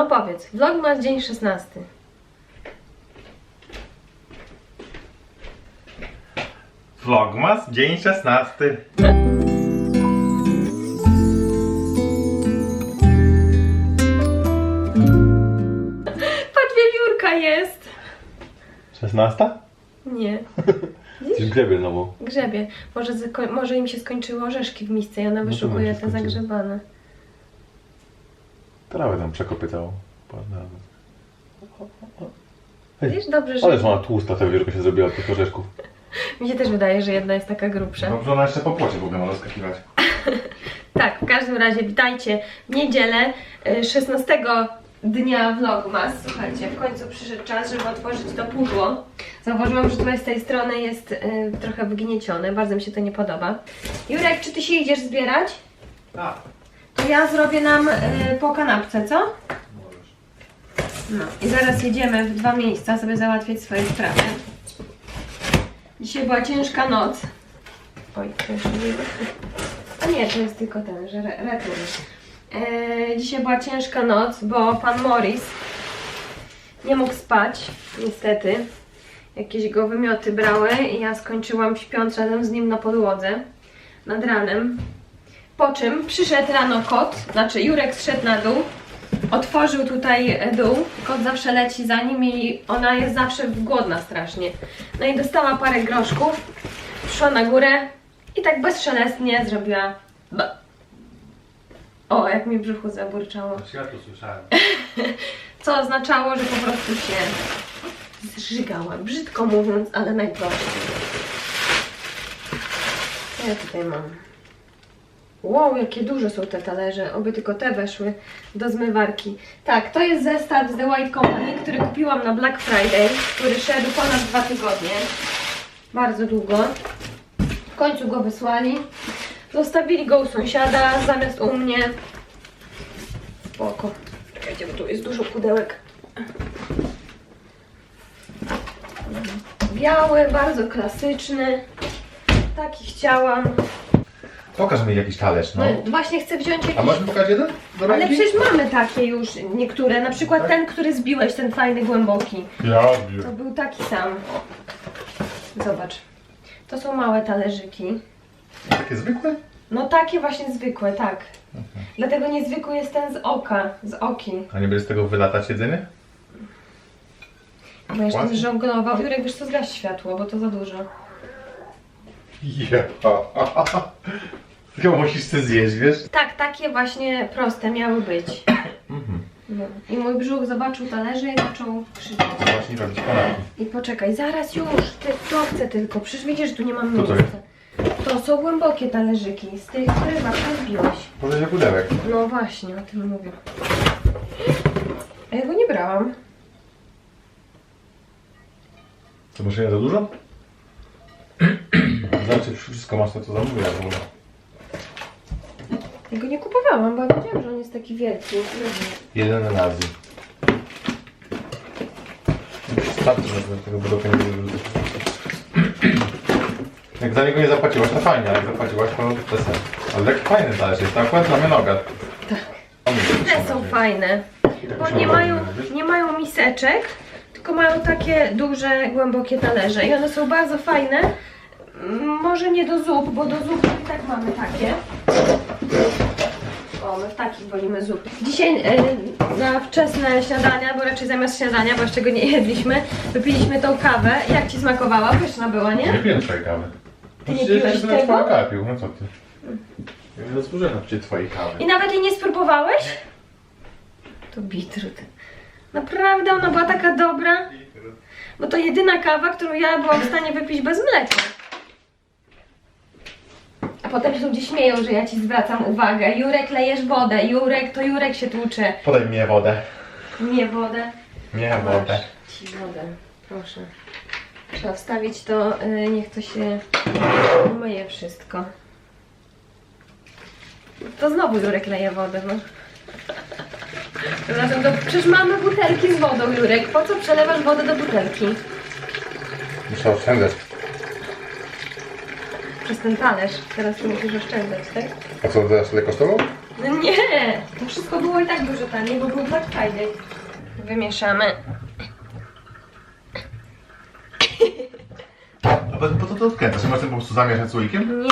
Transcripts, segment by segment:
No powiedz, vlogmas dzień 16. Vlogmas, dzień 16. Patrz, wiewiórka jest! 16? Nie, Coś grzebie znowu. grzebie. Może, zako- może im się skończyły orzeszki w misce i ona No to wyszukuje te zagrzebane. Trawę tam przekopytało. Wiesz, dobrze, że... Ależ ona tłusta ta wiewiórka się zrobiła od tych orzeszków. Mi się też wydaje, że jedna jest taka grubsza. Dobrze, ona jeszcze po płocie w ogóle może skakiwać. Tak, w każdym razie witajcie w niedzielę y, 16 dnia vlogmas. Słuchajcie, w końcu przyszedł czas, żeby otworzyć to pudło. Zauważyłam, że tutaj z tej strony jest y, trochę wygniecione, bardzo mi się to nie podoba. Jurek, czy ty się idziesz zbierać? Tak. Ja zrobię nam y, po kanapce, co? No i zaraz jedziemy w dwa miejsca sobie załatwiać swoje sprawy. Dzisiaj była ciężka noc. Oj, to A nie, to jest tylko ten, że re retur. E, dzisiaj była ciężka noc, bo pan Morris nie mógł spać, niestety. Jakieś go wymioty brały i ja skończyłam śpiąc razem z nim na podłodze nad ranem. Po czym przyszedł rano kot, znaczy Jurek zszedł na dół, otworzył tutaj e, dół, kot zawsze leci za nim i ona jest zawsze głodna strasznie. No i dostała parę groszków, szła na górę i tak bezszelestnie zrobiła ba. O, jak mi w brzuchu zaburczało. Ja to słyszałem. Co oznaczało, że po prostu się zżygała. Brzydko mówiąc, ale najprościej. Co ja tutaj mam? Wow, jakie duże są te talerze. Oby tylko te weszły do zmywarki. Tak, to jest zestaw z The White Company, który kupiłam na Black Friday, który szedł ponad dwa tygodnie. Bardzo długo. W końcu go wysłali. Zostawili go u sąsiada zamiast u mnie. Spoko. Czekajcie, bo tu jest dużo pudełek. Biały, bardzo klasyczny. Taki chciałam. Pokaż mi jakiś talerz, no. No, właśnie chcę wziąć A jakiś... możesz pokazać jeden? Do Ale ręki? przecież mamy takie już niektóre. Na przykład Tak? ten, który zbiłeś, ten fajny, głęboki. Ja To był taki sam. Zobacz. To są małe talerzyki. Takie zwykłe? No takie właśnie zwykłe, tak. Dlatego niezwykły jest ten z oka, z oki. A nie będzie z tego wylatać jedzenie? Będziesz ten Ładnie. żonglował. Jurek, wiesz co, zgaś światło, bo to za dużo. Ja. Tylko musisz coś zjeść, wiesz? Tak, takie właśnie proste miały być. No. I mój brzuch zobaczył talerze i zaczął krzyczeć. Właśnie robić kanapki. I poczekaj, zaraz już, ty, to chcę tylko, przecież widzisz, że tu nie mam Co to miejsca. To są głębokie talerzyki, z tych, które babcia zbiłaś. Może pudełek. No właśnie, o tym mówię. A ja go nie brałam. To może nie za dużo? Znaczy wszystko masz to co zamówiłem w ogóle. Ja go nie kupowałam, bo ja wiedziałam, że on jest taki wielki. Jeden na Azji. Starczy, żeby tego pudełka nie wyrzucać. Jak za niego nie zapłaciłaś, to fajnie, ale jak zapłaciłaś, to. Ale taki fajny talerz jest, to akurat dla mnie noga. Tak. Te są fajne, bo nie mają, nie mają miseczek, tylko mają takie duże, głębokie talerze i one są bardzo fajne. Może nie do zup, bo do zup i tak mamy takie. O, my w takich wolimy zup. Dzisiaj e, na wczesne śniadania, bo raczej zamiast śniadania, bo jeszcze go nie jedliśmy, wypiliśmy tą kawę. Jak Ci smakowała? Pyszna była, nie? Nie piłem twojej kawy. Ty nie piłeś tego? twoją kawę pił, no co ty? Ja nie zasłużyłem na przecież twojej kawy. I nawet jej nie spróbowałeś? To bitrut. Naprawdę ona była taka dobra? Bo to jedyna kawa, którą ja byłam w stanie wypić bez mleka. Potem się ludzie śmieją, że ja ci zwracam uwagę. Jurek, lejesz wodę. Jurek, to Jurek się tłucze. Podaj mnie wodę. Nie wodę. Nie wodę. Masz Ci wodę, proszę. Trzeba wstawić to, y, niech to się umyje wszystko. To znowu Jurek leje wodę, no. Przepraszam, to przecież mamy butelki z wodą, Jurek. Po co przelewasz wodę do butelki? Muszę oszczędzać. Przez ten talerz. Teraz tu musisz oszczędzać, tak? A co, teraz tyle kosztował? No nie, to wszystko było i tak dużo taniej, bo był Black Friday. Wymieszamy. A po, po co to odkręcasz? Masz ten po prostu zamieszać słoikiem? Nie.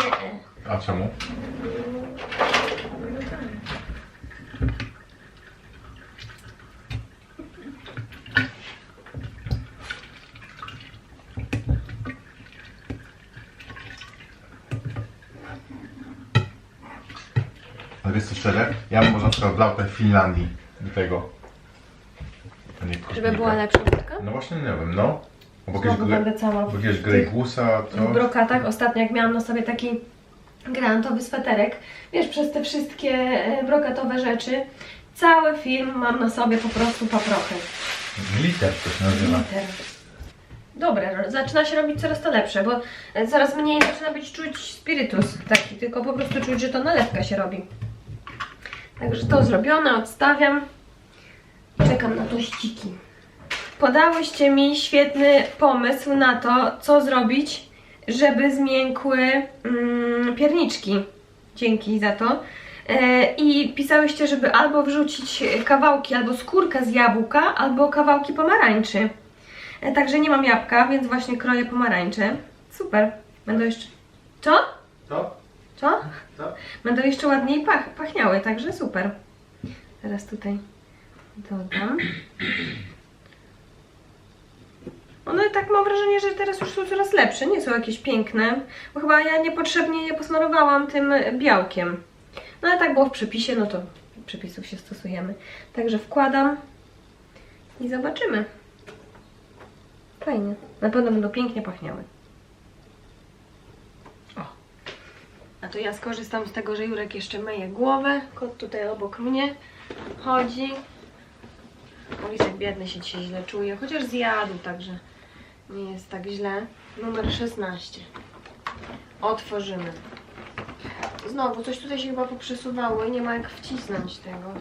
A czemu? Ale wiesz co szczerze? Ja bym może na przykład wlał te w Finlandii do tego. Nie Żeby była lepsza wódka? No właśnie nie wiem, no. Jakiegoś, Znowu gre... będę cała w jakiegoś tych- Greygusa, w coś. brokatach. Ostatnio jak miałam na sobie taki granatowy sweterek, wiesz, przez te wszystkie e, brokatowe rzeczy, cały film mam na sobie po prostu paprochy. Liter to się nazywa. Liter. Dobre, zaczyna się robić coraz to lepsze, bo e, coraz mniej zaczyna być czuć spirytus taki, tylko po prostu czuć, że to nalewka się robi. Także to zrobione, odstawiam. Czekam na tościki. Podałyście mi świetny pomysł na to, co zrobić, żeby zmiękły mm, pierniczki. Dzięki za to. E, I pisałyście, żeby albo wrzucić kawałki, albo skórkę z jabłka, albo kawałki pomarańczy. E, Także nie mam jabłka, więc właśnie kroję pomarańcze. Super. Będą jeszcze... Co? Co? Co? Co? Będą jeszcze ładniej pach pachniały, także super. Teraz tutaj dodam. One tak mam wrażenie, że teraz już są coraz lepsze, nie są jakieś piękne, bo chyba ja niepotrzebnie je posmarowałam tym białkiem. No ale tak było w przepisie, no to przepisów się stosujemy. Także wkładam i zobaczymy. Fajnie. Na pewno będą pięknie pachniały. To ja skorzystam z tego, że Jurek jeszcze myje głowę. Kot tutaj obok mnie chodzi. Molisek biedny się dzisiaj źle czuje, chociaż zjadł, także nie jest tak źle. Numer 16. Otworzymy. Znowu, coś tutaj się chyba poprzesuwało i nie ma jak wcisnąć tego.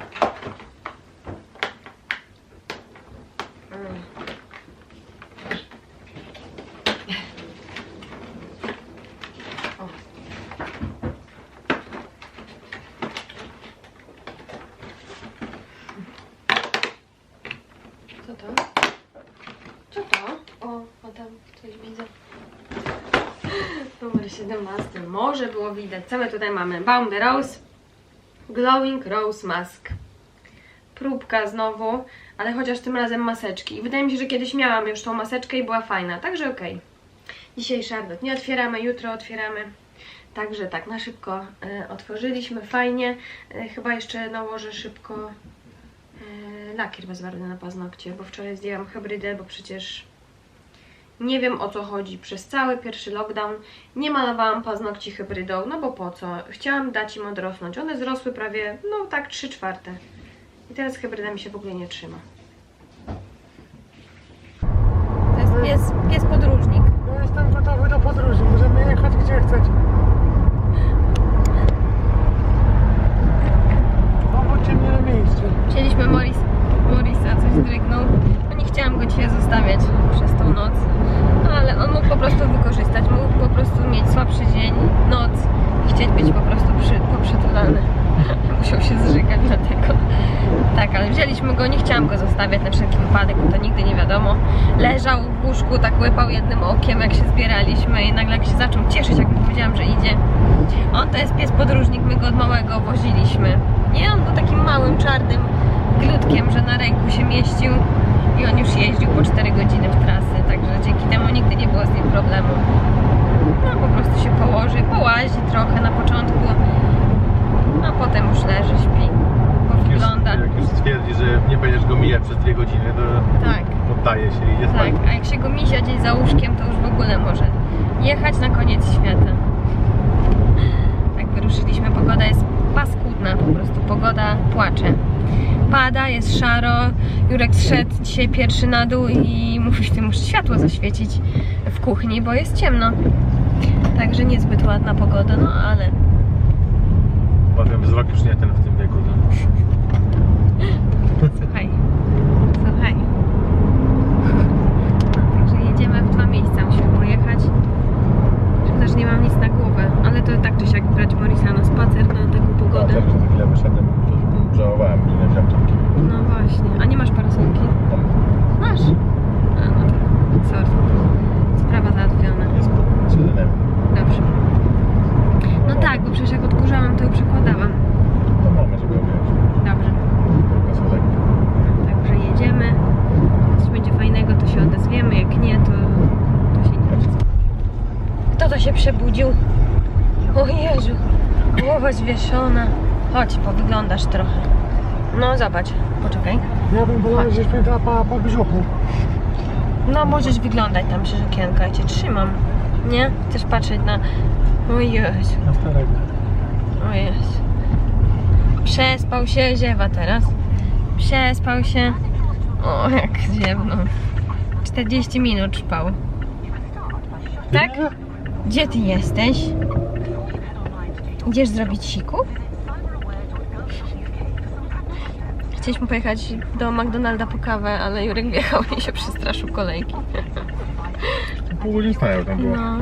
Mm. O. Co to? Co to? O, o tam coś widzę. Numer 17. Może było widać. Co my tutaj mamy? Baum Rose. Glowing Rose Mask. Próbka znowu, ale chociaż tym razem maseczki. I wydaje mi się, że kiedyś miałam już tą maseczkę i była fajna. Także okej. Dzisiaj Charlotte nie otwieramy, jutro otwieramy. Także tak, na szybko e, otworzyliśmy, fajnie. E, chyba jeszcze nałożę szybko e, lakier bezbarwny na paznokcie, bo wczoraj zdjęłam hybrydę, bo przecież nie wiem o co chodzi. Przez cały pierwszy lockdown nie malowałam paznokci hybrydą, no bo po co? Chciałam dać im odrosnąć. One zrosły prawie, no tak, 3 czwarte. I teraz hybryda mi się w ogóle nie trzyma. To jest pies, pies podróżnik. Ja jestem gotowy do podróży, możemy jechać gdzie chcecie. Pomóżcie mi na miejscu. Wzięliśmy Morris, Morisa, coś drygnął. No nie chciałam go dzisiaj zostawiać przez tą noc. No ale on mógł po prostu wykorzystać, mógł po prostu mieć słabszy dzień, noc i chcieć być po prostu przy, poprzytulany. Musiał się zżygać dlatego. Tak, ale wzięliśmy go, nie chciałam go zostawiać na wszelki wypadek, bo to nigdy nie wiadomo. Leżał w łóżku, tak łypał jednym okiem, jak się zbieraliśmy i nagle jak się zaczął jak powiedziałam, że idzie. On to jest pies podróżnik, my go od małego woziliśmy. Nie, on był takim małym, czarnym glutkiem, że na ręku się mieścił i on już jeździł po 4 godziny w trasy, także dzięki temu nigdy nie było z nim problemu. No po prostu się położy, połazi trochę na początku, a potem już leży, śpi, powygląda. Jak już stwierdzi, że nie będziesz go mijać przez dwie godziny, to Tak. poddaje się i idzie Tak, spać. a jak się go misia gdzieś za łóżkiem, to już w ogóle może jechać na koniec świata. Wyruszyliśmy, pogoda jest paskudna po prostu, pogoda płacze. Pada, jest szaro, Jurek zszedł dzisiaj pierwszy na dół i mówi, że muszę światło zaświecić w kuchni, bo jest ciemno. Także niezbyt ładna pogoda, no ale Potem wzrok już nie ten w tym wieku. To... Słuchaj, słuchaj. Także jedziemy w dwa miejsca, musimy pojechać. Szkoda, że nie mam nic na głowę, ale to tak czy siak brać Morisa na spacer na taką pogodę. Ja też przed chwilę wyszedłem właśnie. A nie masz parasolki? Masz. A, no to sorry. Sprawa załatwiona. Jest pod cylinder. Dobrze. No tak, bo przecież jak odkurzałam, to ją przekładałam. To mamy, żeby objąć. Dobrze. Pasolek. Także jedziemy. Jak coś będzie fajnego, to się odezwiemy. Jak nie, to, to się nie. Kto to się przebudził? O Jezu, głowa zwieszona. Chodź, powyglądasz trochę. No zobacz, poczekaj. Ja bym wolał gdzieś pamiętała po, po brzuchu. No możesz wyglądać tam przez okienko, ja cię trzymam. Nie? Chcesz patrzeć na... O Jezu, Na starego. o Jezu. Przespał się, ziewa teraz. Przespał się. O, jak ziewnął. 40 minut spał. Tak? Gdzie ty jesteś? Idziesz zrobić siku? Chcieliśmy pojechać do McDonalda po kawę, ale Jurek wjechał i się przestraszył kolejki. Pół godziny stają tam było. No.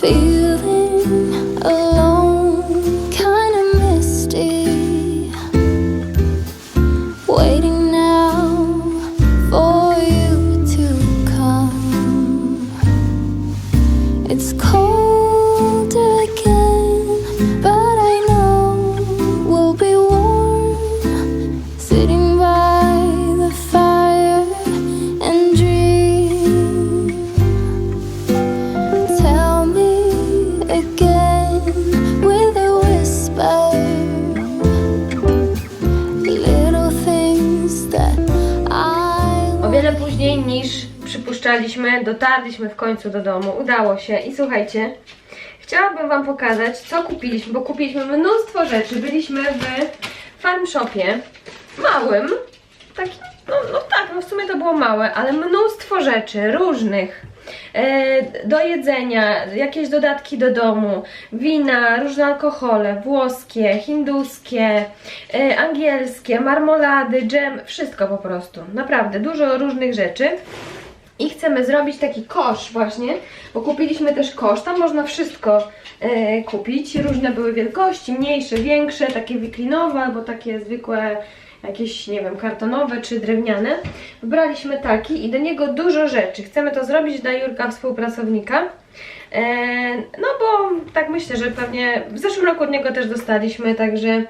Bez niż przypuszczaliśmy, dotarliśmy w końcu do domu. Udało się i słuchajcie, chciałabym Wam pokazać, co kupiliśmy, bo kupiliśmy mnóstwo rzeczy. Byliśmy w farm shopie, małym, taki, no, no tak, no w sumie to było małe, ale mnóstwo rzeczy różnych. E, do jedzenia, jakieś dodatki do domu, wina, różne alkohole, włoskie, hinduskie, e, angielskie, marmolady, dżem, wszystko po prostu. Naprawdę, dużo różnych rzeczy. I chcemy zrobić taki kosz właśnie, bo kupiliśmy też kosz, tam można wszystko e, kupić, różne były wielkości, mniejsze, większe, takie wiklinowe albo takie zwykłe, jakieś, nie wiem, kartonowe czy drewniane. Wybraliśmy taki i do niego dużo rzeczy. Chcemy to zrobić dla Jurka, współpracownika. E, no bo tak myślę, że pewnie w zeszłym roku od niego też dostaliśmy, także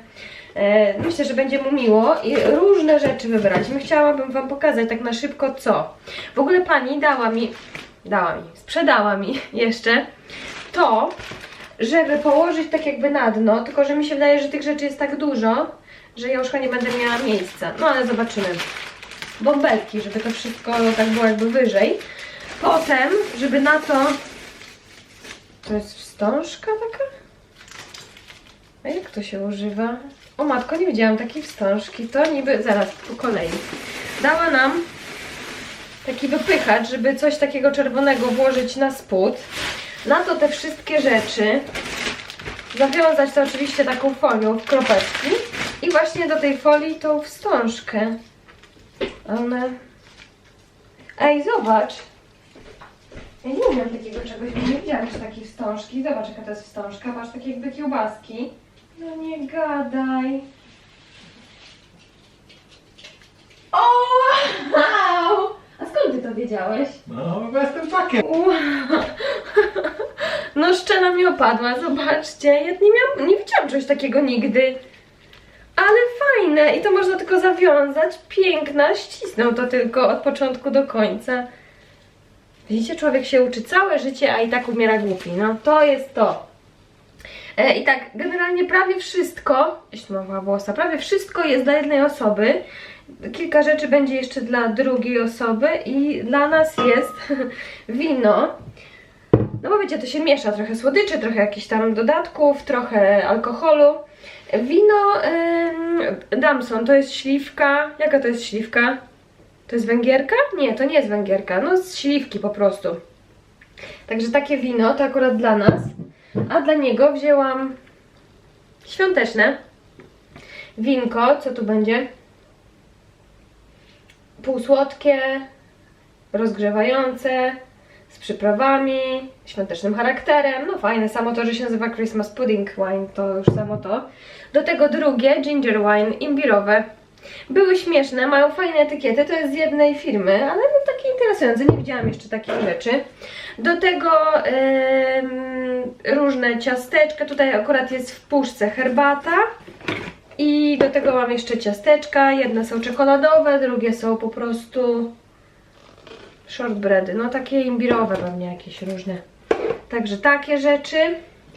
e, myślę, że będzie mu miło i różne rzeczy wybraliśmy. Chciałabym Wam pokazać tak na szybko co. W ogóle pani dała mi, dała mi, sprzedała mi jeszcze to, żeby położyć tak jakby na dno, tylko że mi się wydaje, że tych rzeczy jest tak dużo, że ja już nie będę miała miejsca. No ale zobaczymy. Bąbelki, żeby to wszystko tak było jakby wyżej. Potem, żeby na to... To jest wstążka taka? A jak to się używa? O matko, nie widziałam takiej wstążki. To niby, zaraz, po kolei. Dała nam taki wypychacz, żeby coś takiego czerwonego włożyć na spód. Na to te wszystkie rzeczy zawiązać to oczywiście taką folią w kropeczki i właśnie do tej folii tą wstążkę. One... Ej, zobacz! Ja nie umiem takiego czegoś, bo nie widziałam jeszcze takiej wstążki. Zobacz jaka to jest wstążka, masz takie jakby kiełbaski. No nie gadaj. O, wow! A skąd ty to wiedziałeś? No, bo jestem takiem. Wow. No szczena mi opadła, zobaczcie. Ja nie, miałam, nie widziałam czegoś takiego nigdy. Ale fajne i to można tylko zawiązać. Piękna, ścisnął to tylko od początku do końca. Widzicie, człowiek się uczy całe życie, a i tak umiera głupi. No to jest to. E, I tak, generalnie prawie wszystko, jeśli mowa włosa, prawie wszystko jest dla jednej osoby. Kilka rzeczy będzie jeszcze dla drugiej osoby i dla nas jest wino. No bo wiecie, to się miesza trochę słodyczy, trochę jakichś tam dodatków, trochę alkoholu. Wino ym, Damson to jest śliwka. Jaka to jest śliwka? To jest węgierka? Nie, to nie jest węgierka. No z śliwki po prostu. Także takie wino to akurat dla nas. A dla niego wzięłam świąteczne. Winko, co tu będzie? Półsłodkie, rozgrzewające, z przyprawami, świątecznym charakterem. No fajne, samo to, że się nazywa Christmas Pudding Wine, to już samo to. Do tego drugie, ginger wine, imbirowe. Były śmieszne, mają fajne etykiety, to jest z jednej firmy, ale no takie interesujące, nie widziałam jeszcze takich rzeczy. Do tego em, różne ciasteczka, tutaj akurat jest w puszce herbata. I do tego mam jeszcze ciasteczka, jedne są czekoladowe, drugie są po prostu shortbready, no takie imbirowe pewnie jakieś różne. Także takie rzeczy.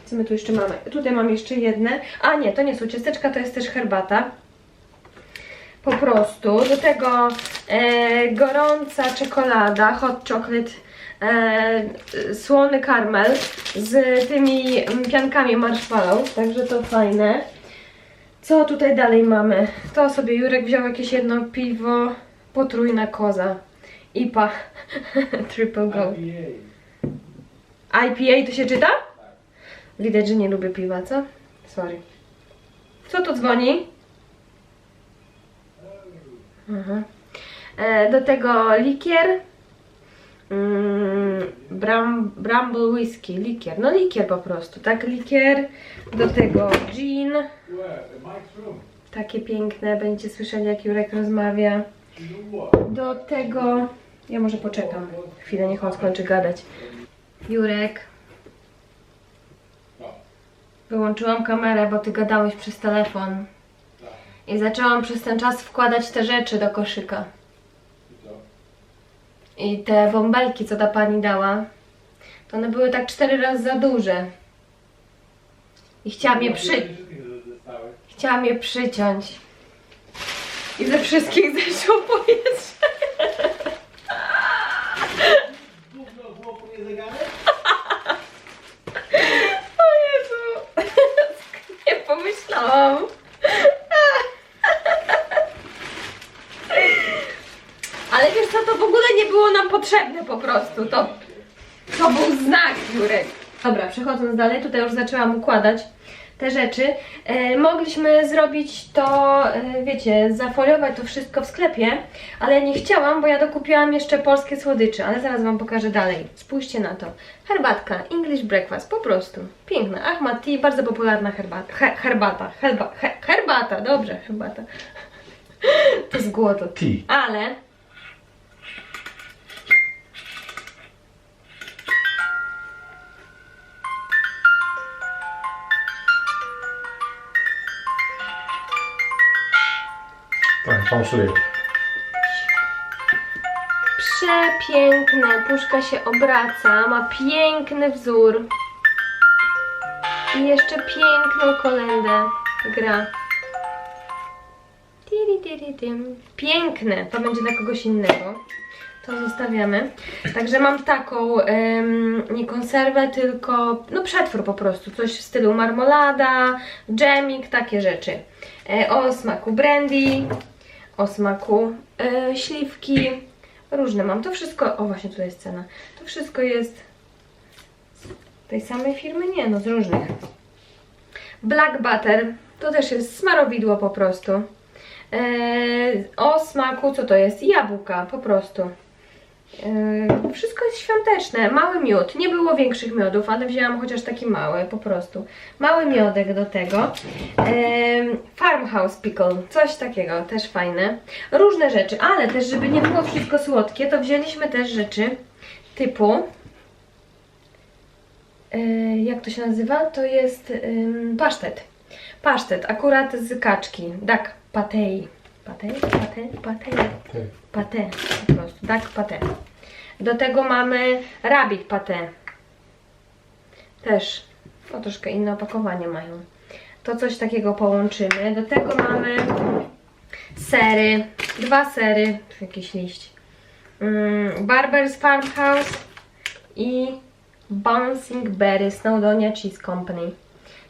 Co my tu jeszcze mamy? Tutaj mam jeszcze jedne. A nie, to nie są ciasteczka, to jest też herbata. Po prostu. Do tego e, gorąca czekolada, hot chocolate, e, słony karmel z tymi mm, piankami marshmallow. Także to fajne. Co tutaj dalej mamy? To sobie Jurek wziął jakieś jedno piwo, potrójna koza. IPA. Triple Gold. IPA to się czyta? Widać, że nie lubię piwa, co? Sorry. Co tu dzwoni? Aha. E, do tego likier. Mm, bram, bramble whisky, likier. No likier po prostu, tak? Likier. Do tego gin. Takie piękne, będziecie słyszeli jak Jurek rozmawia. Do tego... Ja może poczekam chwilę, niech on skończy gadać. Jurek. Wyłączyłam kamerę, bo ty gadałeś przez telefon. I zaczęłam przez ten czas wkładać te rzeczy do koszyka. I te bąbelki, co ta pani dała, to one były tak cztery razy za duże. I chciałam je przy... Chciałam je przyciąć. I ze wszystkich zeszło powietrze. O Jezu. Nie pomyślałam. Ale wiesz co, to w ogóle nie było nam potrzebne po prostu. To, to był znak, Jurek. Dobra, przechodząc dalej, tutaj już zaczęłam układać te rzeczy. E, mogliśmy zrobić to, e, wiecie, zafoliować to wszystko w sklepie, ale nie chciałam, bo ja dokupiłam jeszcze polskie słodycze, ale zaraz Wam pokażę dalej. Spójrzcie na to. Herbatka, English breakfast, po prostu. Piękna. Ahmad Tea, bardzo popularna herbata. He, herbata, herba, he, herbata, dobrze, herbata. To z głodu. Tea. Ale fałszuje. Przepiękne, puszka się obraca, ma piękny wzór. I jeszcze piękną kolendę gra. Piękne, to będzie dla kogoś innego. To zostawiamy. Także mam taką, em, nie konserwę, tylko no przetwór po prostu. Coś w stylu marmolada, dżemik, takie rzeczy. E, o smaku brandy, o smaku e, śliwki. Różne mam. To wszystko, o właśnie tutaj jest cena. To wszystko jest z tej samej firmy? Nie, no z różnych. Black butter. To też jest smarowidło po prostu. Eee, o smaku, co to jest? Jabłka, po prostu. Eee, wszystko jest świąteczne. Mały miód. Nie było większych miodów, ale wzięłam chociaż taki mały, po prostu. Mały miodek do tego. Eee, farmhouse pickle. Coś takiego, też fajne. Różne rzeczy, ale też, żeby nie było wszystko słodkie, to wzięliśmy też rzeczy typu Eee, jak to się nazywa? To jest ym, pasztet. Pasztet, akurat z kaczki. Dak patei. Patei? Patei. Ty. Pate, po prostu, tak, pate. Do tego mamy rabbit pate. Też, o troszkę inne opakowanie mają. To coś takiego połączymy. Do tego mamy sery, dwa sery, tu jakiś liść. Mm, Barber's Farmhouse i Bouncing Berry Snowdonia Cheese Company.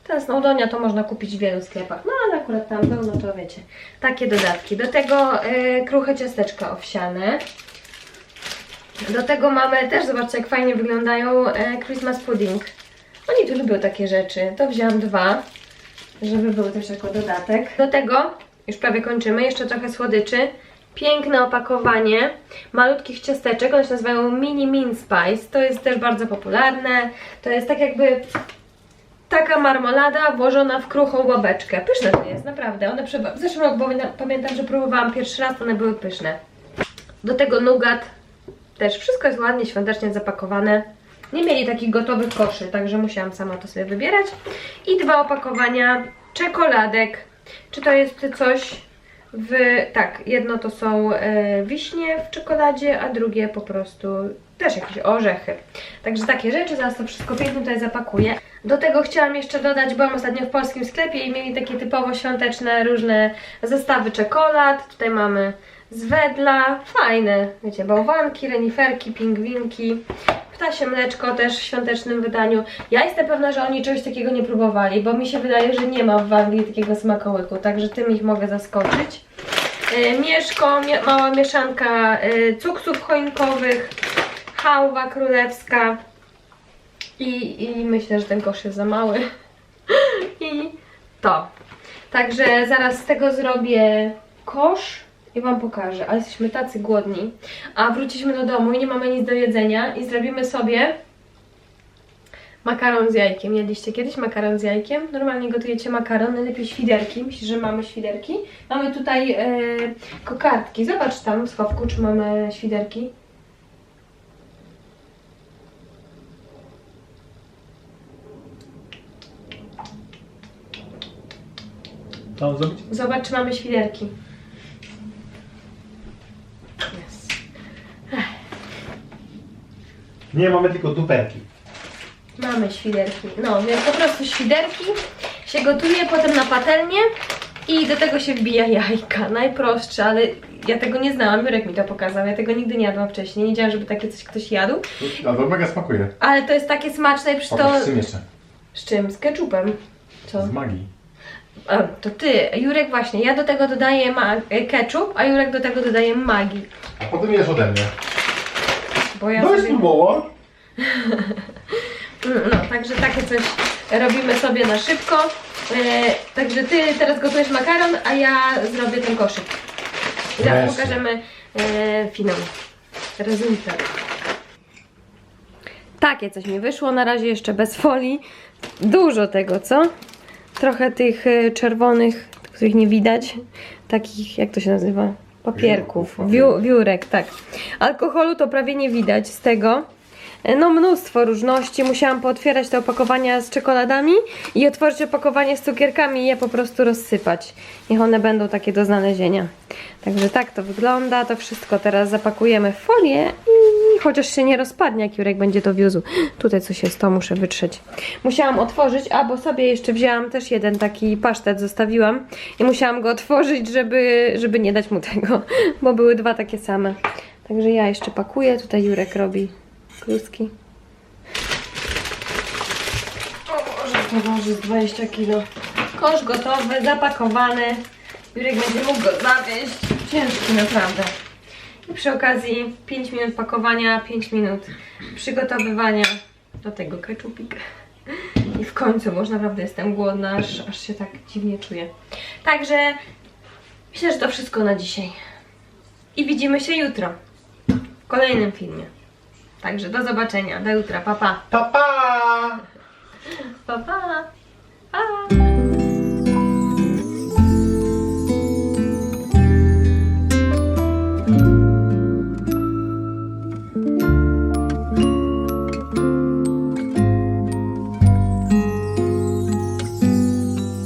Ten Snowdonia to można kupić w wielu sklepach, no akurat tam był, no to wiecie, takie dodatki. Do tego e, kruche ciasteczka owsiane. Do tego mamy też, zobaczcie jak fajnie wyglądają e, Christmas pudding. Oni tu lubią takie rzeczy, to wzięłam dwa. żeby był też jako dodatek. Do tego, już prawie kończymy, jeszcze trochę słodyczy. Piękne opakowanie malutkich ciasteczek, one się nazywają Mini Min Spice. To jest też bardzo popularne. To jest tak jakby taka marmolada włożona w kruchą łabeczkę. Pyszne to jest, naprawdę. One. W zeszłym roku pamiętam, pamiętam, że próbowałam pierwszy raz, one były pyszne. Do tego nugat. Też wszystko jest ładnie, świątecznie zapakowane. Nie mieli takich gotowych koszy, także musiałam sama to sobie wybierać. I dwa opakowania czekoladek. Czy to jest coś w... Tak, jedno to są e, wiśnie w czekoladzie, a drugie po prostu też jakieś orzechy. Także takie rzeczy, zaraz to wszystko pięknie tutaj zapakuję. Do tego chciałam jeszcze dodać, byłam ostatnio w polskim sklepie i mieli takie typowo świąteczne różne zestawy czekolad. Tutaj mamy z wedla, fajne, wiecie, bałwanki, reniferki, pingwinki. Ptasie mleczko też w świątecznym wydaniu. Ja jestem pewna, że oni czegoś takiego nie próbowali, bo mi się wydaje, że nie ma w Anglii takiego smakołyku, także tym ich mogę zaskoczyć. E, Mieszko, mie mała mieszanka e, cuksów choinkowych, hałwa królewska i, i myślę, że ten kosz jest za mały. I to. Także zaraz z tego zrobię kosz i Wam pokażę, ale jesteśmy tacy głodni. A wróciliśmy do domu i nie mamy nic do jedzenia i zrobimy sobie makaron z jajkiem. Jedliście kiedyś makaron z jajkiem? Normalnie gotujecie makaron, najlepiej świderki. Myślisz, że mamy świderki? Mamy tutaj e, kokardki. Zobacz tam w schowku, czy mamy świderki. Co mam zrobić? Zobacz, czy mamy świderki. Yes. Nie, mamy tylko duperki. Mamy świderki. No, więc po prostu świderki się gotuje, potem na patelnię i do tego się wbija jajka. Najprostsze, ale ja tego nie znałam. Jurek mi to pokazał. Ja tego nigdy nie jadłam wcześniej. Nie wiedziałam, żeby takie coś ktoś jadł. A to mega smakuje. Ale to jest takie smaczne i przy to... Pokaż z czym jeszcze? Z czym? Z ketchupem. Co? Z magii. To ty, Jurek właśnie. Ja do tego dodaję ma- ketchup, a Jurek do tego dodaje magii. A potem jesz ode mnie. Bo ja No sobie... jest próbować. Mm, No, także takie coś robimy sobie na szybko. E, także ty teraz gotujesz makaron, a ja zrobię ten koszyk. I zaraz Wreszcie. pokażemy e, finał. Rezultat. Takie coś mi wyszło, na razie jeszcze bez folii. Dużo tego, co? Trochę tych e, czerwonych, których nie widać. Takich, jak to się nazywa? Papierków. Wiórek, tak. Alkoholu to prawie nie widać z tego. No mnóstwo różności. Musiałam pootwierać te opakowania z czekoladami i otworzyć opakowanie z cukierkami i je po prostu rozsypać. Niech one będą takie do znalezienia. Także tak to wygląda. To wszystko teraz zapakujemy w folię i chociaż się nie rozpadnie, jak Jurek będzie to wiózł. Tutaj coś jest, to muszę wytrzeć. Musiałam otworzyć, a bo sobie jeszcze wzięłam też jeden taki pasztet, zostawiłam i musiałam go otworzyć, żeby, żeby nie dać mu tego, bo były dwa takie same. Także ja jeszcze pakuję, tutaj Jurek robi kluski. O Boże, to waży z 20 kg. Kosz gotowy, zapakowany. Jurek będzie mógł go. Ciężki naprawdę. I przy okazji 5 minut pakowania, 5 minut przygotowywania do tego keczupika. I w końcu, już naprawdę jestem głodna, aż, aż się tak dziwnie czuję. Także myślę, że to wszystko na dzisiaj. I widzimy się jutro w kolejnym filmie. Także do zobaczenia, do jutra, pa pa. Pa, pa! Pa pa. pa.